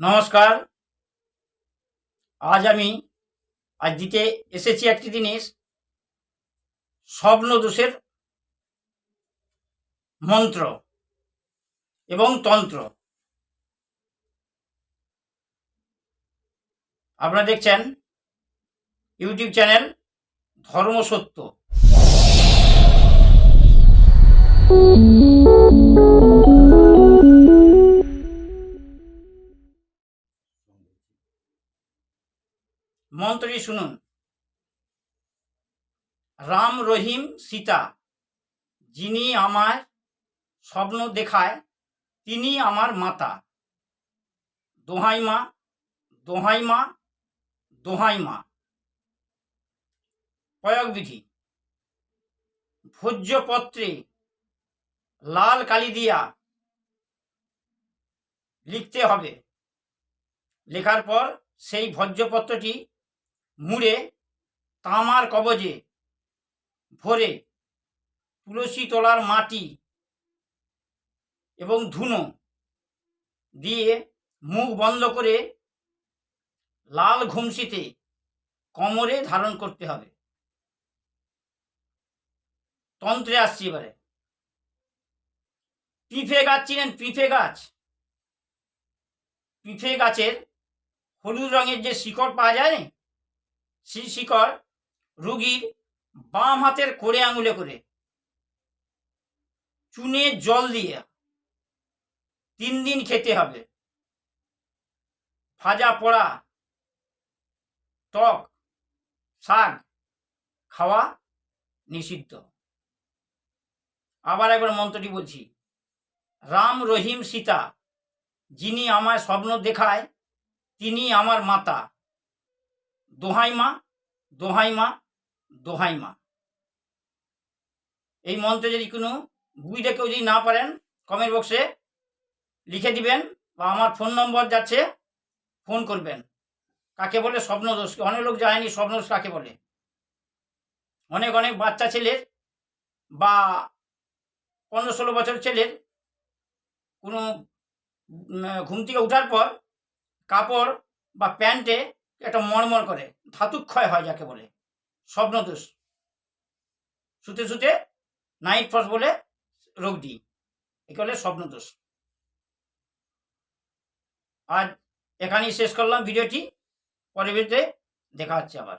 নমস্কার। আজ আমি আজ দিতে এসেছি একটি জিনিস, স্বপ্ন দোষের মন্ত্র এবং তন্ত্র। আপনারা দেখছেন ইউটিউব চ্যানেল ধর্মসত্য মন্ত্রটি শুনুন। রাম রহিম সীতা, যিনি আমার স্বপ্ন দেখায়, তিনি আমার মাতা। দোহাই মা দোহাই মা দোহাই মা। প্রয়োগ বিধি, ভোজ্যপত্রে লাল কালি দিয়া লিখতে হবে। লেখার পর সেই ভোজ্যপত্রটি মুড়ে তামার কবজে ভরে তুলসী তলার মাটি এবং ধুনো দিয়ে মুখ বন্ধ করে লাল ঘুমসিতে কোমরে ধারণ করতে হবে। তন্ত্রে আসছি এবারে। পিফে গাছ চিনেন? পিফে গাছ। পিফে গাছের হলুদ রঙের যে শিকড় পাওয়া যায় শিকড় রুগীর বাম হাতের কোড়ে আঙুলে করে চুনে জল দিয়ে তিন দিন খেতে হবে। ভাজা পোড়া, টক, শাক খাওয়া নিষিদ্ধ। আবার একবার মন্ত্রটি বলছি, রাম রহিম সীতা, যিনি আমার স্বপ্ন দেখায়, তিনি আমার মাতা। দোহাই মা দোহাই মা দোহাই মা এই মন্ত্রে যদি কোনো বুঝতে কেউ যদি না পারেন কমেন্ট বক্সে লিখে দিবেন বা আমার ফোন নম্বর যাচ্ছে ফোন করবেন। কাকে বলে? স্বপ্নদোষ। অনেক লোক জানেনি স্বপ্নদোষ কাকে বলে। অনেক অনেক বাচ্চা ছেলের বা পনেরো ষোলো বছর ছেলের কোনো ঘুম থেকে ওঠার পর কাপড় বা প্যান্টে একটা মরমর করে ধাতুক্ষয় হয় যাকে বলে। স্বপ্নদোষ। শুতে শুতে নাইট ফস বলে রোগ রোগটি। একে বলে স্বপ্নদোষ। আর এখানেই শেষ করলাম ভিডিওটি। পরে ভিডিওতে দেখা হচ্ছে আবার।